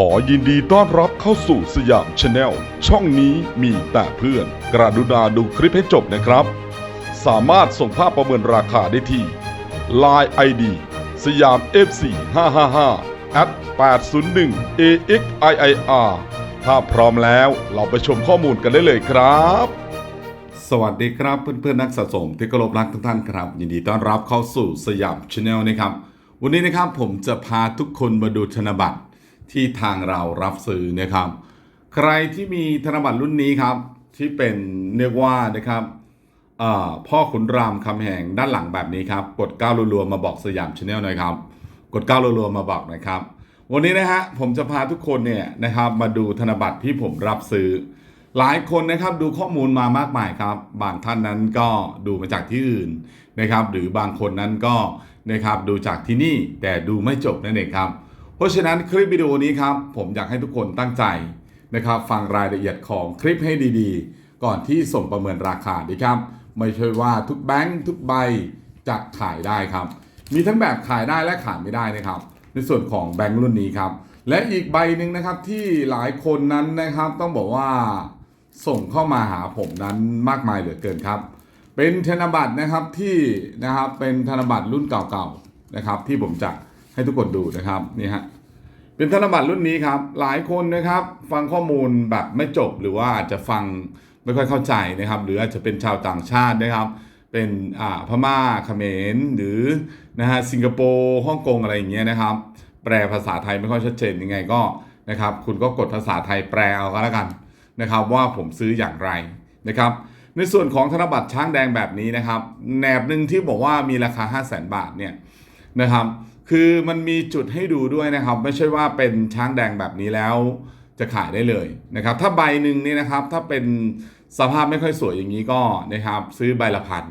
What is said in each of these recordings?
ขอยินดีต้อนรับเข้าสู่สยามชาแนลช่องนี้มีแต่เพื่อน กระดุณาดูคลิปให้จบนะครับ สามารถส่งภาพประเมินราคาได้ที่ Line ID สยาม FC 555 at 801 AXIIR ถ้าพร้อมแล้วเราไปชมข้อมูลกันได้เลยครับ สวัสดีครับเพื่อนๆนักสะสมที่เคารพรักทุกท่านครับ ยินดีต้อนรับเข้าสู่สยามชาแนลนะครับ วันนี้นะครับผมจะพาทุกคนมาดูธนบัตร ที่ทางเรารับซื้อนะครับ ใครที่มีธนบัตรรุ่นนี้ครับที่เป็นเรียกว่านะครับพ่อขุนรามคำแหงด้านหลังแบบนี้ครับ กดก้าวรัวๆมาบอกสยามชาแนลหน่อยครับ กดก้าวรัวๆมาบอกหนะครับ วันนี้นะฮะผมจะพาทุกคนเนี่ยนะครับมาดูธนบัตรที่ผมรับซื้อ หลายคนนะครับดูข้อมูลมามากมายครับ บางท่านนั้นก็ดูมาจากที่อื่นนะครับ หรือบางคนนั้นก็นะครับดูจากที่นี่แต่ดูไม่จบนั่นเองครับ เพราะฉะนั้นคลิปวิดีโอนี้ครับผมอยากให้ทุกคนตั้งใจนะครับฟังรายละเอียดของคลิปให้ดีๆ ก่อนที่ส่งประเมินราคาดีครับ ไม่ใช่ว่าทุกแบงค์ทุกใบจะขายได้ครับ มีทั้งแบบขายได้และขายไม่ได้นะครับ ในส่วนของแบงค์รุ่นนี้ครับ และอีกใบหนึ่งนะครับที่หลายคนนั้นนะครับต้องบอกว่าส่งเข้ามาหาผมนั้นมากมายเหลือเกินครับ เป็นธนบัตรนะครับที่นะครับเป็นธนบัตรรุ่นเก่าๆนะครับที่ผมจะ ให้ทุกคนดูนะครับนี่ฮะเป็นธนบัตรรุ่นนี้ครับ หลายคนนะครับ ฟังข้อมูลแบบไม่จบหรือว่าอาจจะฟังไม่ค่อยเข้าใจนะครับ หรืออาจจะเป็นชาวต่างชาตินะครับ เป็นอ่าพม่าเขมรหรือนะฮะสิงคโปร์ฮ่องกงอะไรอย่างเงี้ยนะครับ แปลภาษาไทยไม่ค่อยชัดเจนยังไงก็นะครับ คุณก็กดภาษาไทยแปลเอาก็แล้วกันนะครับ ว่าผมซื้ออย่างไรนะครับ ในส่วนของธนบัตรช้างแดงแบบนี้นะครับแหนบหนึ่งที่บอกว่ามีราคา 5 0 0แสนบาทเนี่ย นะครับ คือมันมีจุดให้ดูด้วยนะครับ ไม่ใช่ว่าเป็นช้างแดงแบบนี้แล้วจะขายได้เลยนะครับ ถ้าใบหนึ่งนี่นะครับ ถ้าเป็นสภาพไม่ค่อยสวยอย่างนี้ก็นะครับ ซื้อใบละพัน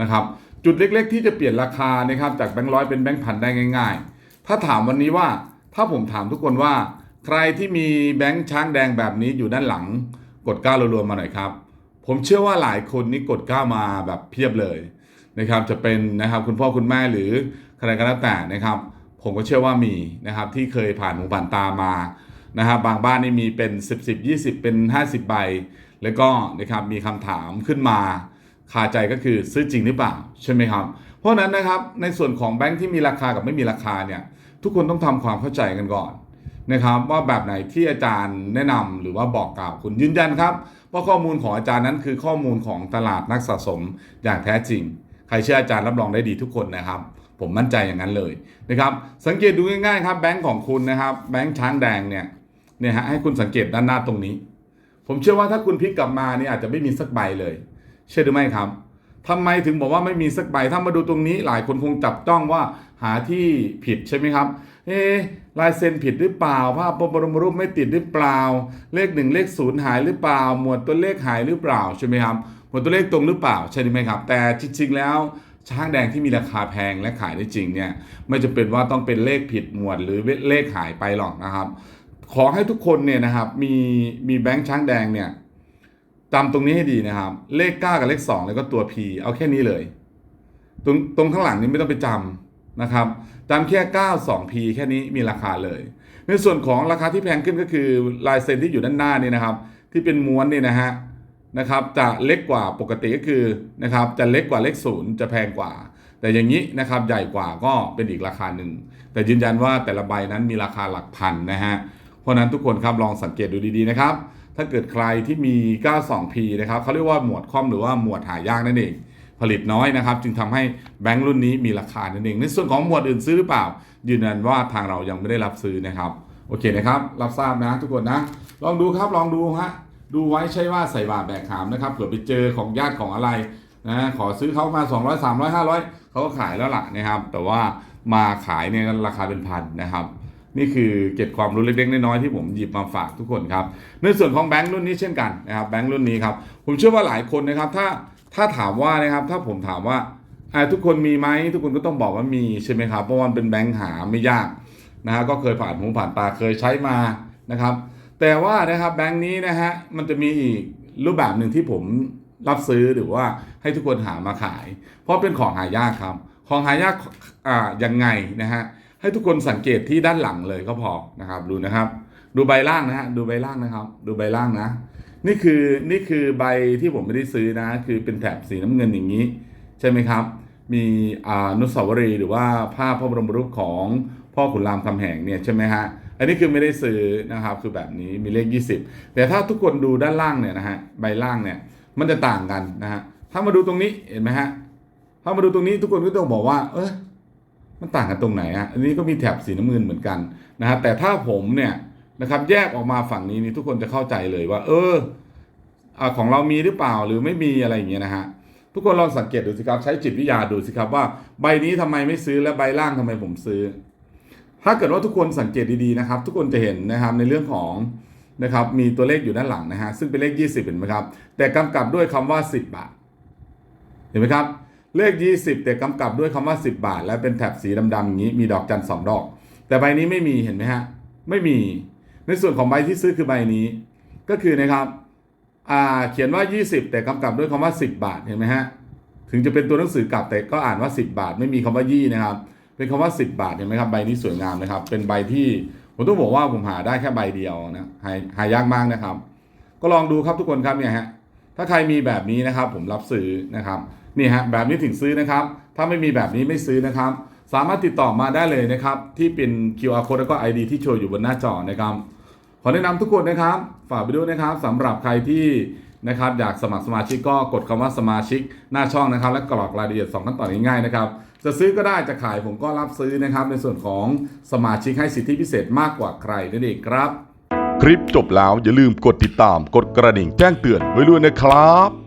นะครับ จุดเล็กๆ ที่จะเปลี่ยนราคานะครับ จากแบงค์ร้อยเป็นแบงค์พันได้ง่าย ๆ ถ้าถามวันนี้ว่าถ้าผมถามทุกคนว่า ใครที่มีแบงค์ช้างแดงแบบนี้อยู่ด้านหลัง กดก้าวรัวๆมาหน่อยครับ ผมเชื่อว่าหลายคนนี่กดก้าวมาแบบเพียบเลยนะครับ จะเป็นนะครับคุณพ่อคุณแม่หรือ ใครก็แล้วแต่นะครับ ผมก็เชื่อว่ามีนะครับที่เคยผ่านหูผ่านตามานะครับบางบ้านนี่มีเป็น 10 10 20 เป็น 50 ใบ แล้วก็นะครับมีคำถามขึ้นมาคาใจก็คือซื้อจริงหรือเปล่าใช่ไหมครับ เพราะฉะนั้นนะครับในส่วนของแบงค์ที่มีราคากับไม่มีราคาเนี่ยทุกคนต้องทำความเข้าใจกันก่อนนะครับว่าแบบไหนที่อาจารย์แนะนำหรือว่าบอกกล่าวคุณยืนยันครับว่าข้อมูลของอาจารย์นั้นคือข้อมูลของตลาดนักสะสมอย่างแท้จริง ใครเชื่ออาจารย์รับรองได้ดีทุกคนนะครับ ผมมั่นใจอย่างนั้นเลยนะครับ สังเกตดูง่ายๆครับแบงก์ของคุณนะครับ แบงก์ช้างแดงเนี่ยเนี่ยฮะให้คุณสังเกตด้านหน้าตรงนี้ ผมเชื่อว่าถ้าคุณพลิกกลับมาเนี่ยอาจจะไม่มีสักใบเลย เชื่อหรือไม่ครับทำไมถึงบอกว่าไม่มีสักใบถ้ามาดูตรงนี้ หลายคนคงจับจ้องว่าหาที่ผิดใช่ไหมครับ เอ๊ลายเซ็นผิดหรือเปล่า ภาพบรมรูปไม่ติดหรือเปล่า เลขหนึ่งเลขศูนย์หายหรือเปล่า หมวดตัวเลขหายหรือเปล่าใช่ไหมครับหมวดตัวเลขตรงหรือเปล่าใช่ไหมครับ แต่จริงๆแล้ว ช้างแดงที่มีราคาแพงและขายได้จริงเนี่ยไม่จะเป็นว่าต้องเป็นเลขผิดหมวดหรือเลขหายไปหรอกนะครับ ขอให้ทุกคนเนี่ยนะครับมีมีแบงค์ช้างแดงเนี่ยจำตรงนี้ให้ดีนะครับ เลข 9 กับเลข 2 แล้วก็ตัว P เอาแค่นี้เลย ตรงตรงข้างหลังนี้ไม่ต้องไปจำนะครับจำแค่ 9 2 P แค่นี้มีราคาเลย ในส่วนของราคาที่แพงขึ้นก็คือลายเซ็นที่อยู่ด้านหน้านี่นะครับ ที่เป็นม้วนนี่นะฮะ นะครับจะเล็กกว่าปกติก็คือนะครับจะเล็กกว่าเลขศูนย์จะแพงกว่า แต่อย่างนี้นะครับใหญ่กว่าก็เป็นอีกราคาหนึ่ง แต่ยืนยันว่าแต่ละใบนั้นมีราคาหลักพันนะฮะเพราะนั้นทุกคนครับลองสังเกตดูดีๆนะครับ ถ้าเกิดใครที่มี 92P นะครับเขาเรียกว่าหมวดคอมหรือว่าหมวดหายากนั่นเองผลิตน้อยนะครับ จึงทำให้แบงค์รุ่นนี้มีราคานั่นเอง ในส่วนของหมวดอื่นซื้อหรือเปล่า ยืนยันว่าทางเรายังไม่ได้รับซื้อนะครับ โอเคนะครับ รับทราบนะทุกคนนะ ลองดูครับลองดูฮะ ดูไว้ใช่ว่าใส่บาตรแบกหามนะครับเผื่อไปเจอของญาติของอะไรนะขอซื้อเขามา 200 300 500เขาก็ขายแล้วล่ะนะครับ แต่ว่ามาขายเนี่ยราคาเป็นพันนะครับ นี่คือเก็บความรู้เล็กๆน้อยๆที่ผมหยิบมาฝากทุกคนครับ ในส่วนของแบงค์รุ่นนี้เช่นกันนะครับแบงค์รุ่นนี้ครับผมเชื่อว่าหลายคนนะครับถ้าถ้าถามว่านะครับถ้าผมถามว่าทุกคนมีไหมทุกคนก็ต้องบอกว่ามีใช่ไหมครับเพราะว่ามันเป็นแบงค์หาไม่ยากนะฮะก็เคยผ่านหูผ่านตาเคยใช้มานะครับ แต่ว่านะครับแบงค์นี้นะฮะมันจะมีอีกรูปแบบหนึ่งที่ผมรับซื้อหรือว่าให้ทุกคนหามาขาย เพราะเป็นของหายากครับ ของหายากอ่ายังไงนะฮะให้ทุกคนสังเกตที่ด้านหลังเลยก็พอนะครับดูนะครับ ดูใบล่างนะฮะดูใบล่างนะครับ ดูใบล่างนะ นี่คือนี่คือใบที่ผมไม่ได้ซื้อนะ คือเป็นแถบสีน้ำเงินอย่างนี้ ใช่ไหมครับ มีอ่าอนุสาวรีย์หรือว่าภาพพระบรมรูปของพ่อขุนรามคำแหงเนี่ยใช่ไหมฮะ อันนี้คือไม่ได้ซื้อนะครับคือแบบนี้มีเลข 20 แต่ถ้าทุกคนดูด้านล่างเนี่ยนะฮะใบล่างเนี่ยมันจะต่างกันนะฮะถ้ามาดูตรงนี้เห็นไหมฮะถ้ามาดูตรงนี้ทุกคนก็ต้องบอกว่า เออมันต่างกันตรงไหนฮะอันนี้ก็มีแถบสีน้ำเงินเหมือนกันนะฮะแต่ถ้าผมเนี่ยนะครับแยกออกมาฝั่งนี้นี่ทุกคนจะเข้าใจเลยว่า เอออของเรามีหรือเปล่าหรือไม่มีอะไรอย่างเงี้ยนะฮะทุกคนลองสังเกตดูสิครับใช้จิตวิทยาดูสิครับว่า ใบนี้ทำไมไม่ซื้อและใบล่างทำไมผมซื้อ ถ้าเกิดว่าทุกคนสังเกตดีๆนะครับ ทุกคนจะเห็นนะครับในเรื่องของนะครับมีตัวเลขอยู่ด้านหลังนะฮะซึ่งเป็นเลข 20 เห็นไหมครับ แต่กำกับด้วยคำว่า 10 บาท เห็นไหมครับ เลข 20 แต่กำกับด้วยคำว่า 10 บาท และเป็นแถบสีดำๆอย่างนี้มีดอกจันทร์สองดอก แต่ใบนี้ไม่มีเห็นไหมฮะไม่มีในส่วนของใบที่ซื้อคือใบนี้ ก็คือนะครับอ่าเขียนว่า 20 แต่กำกับด้วยคำว่า 10 บาทเห็นไหมฮะถึงจะเป็นตัวหนังสือกลับแต่ก็อ่านว่า 10 บาท ไม่มีคำว่ายี่นะครับ เป็นคำว่า 10 บาทเห็นไหมครับใบนี้สวยงามนะครับ เป็นใบที่ผมต้องบอกว่าผมหาได้แค่ใบเดียวนะหาหายากมากนะครับ ก็ลองดูครับทุกคนครับเนี่ยฮะถ้าใครมีแบบนี้นะครับ ผมรับซื้อนะครับนี่ฮะแบบนี้ถึงซื้อนะครับ ถ้าไม่มีแบบนี้ไม่ซื้อนะครับ สามารถติดต่อมาได้เลยนะครับ ที่เป็น QR code แล้วก็ ID ที่โชว์อยู่บนหน้าจอนะครับขอแนะนำทุกคนนะครับ ฝากไปด้วยนะครับสำหรับใครที่ นะครับอยากสมัครสมาชิกก็กดคำว่าสมาชิกหน้าช่องนะครับ และกรอกรายละเอียด 2 ขั้นตอนง่ายๆนะครับจะซื้อก็ได้จะขายผมก็รับซื้อนะครับ ในส่วนของสมาชิกให้สิทธิพิเศษมากกว่าใครนั่นเองครับ คลิปจบแล้วอย่าลืมกดติดตามกดกระดิ่งแจ้งเตือนไว้ด้วยนะครับ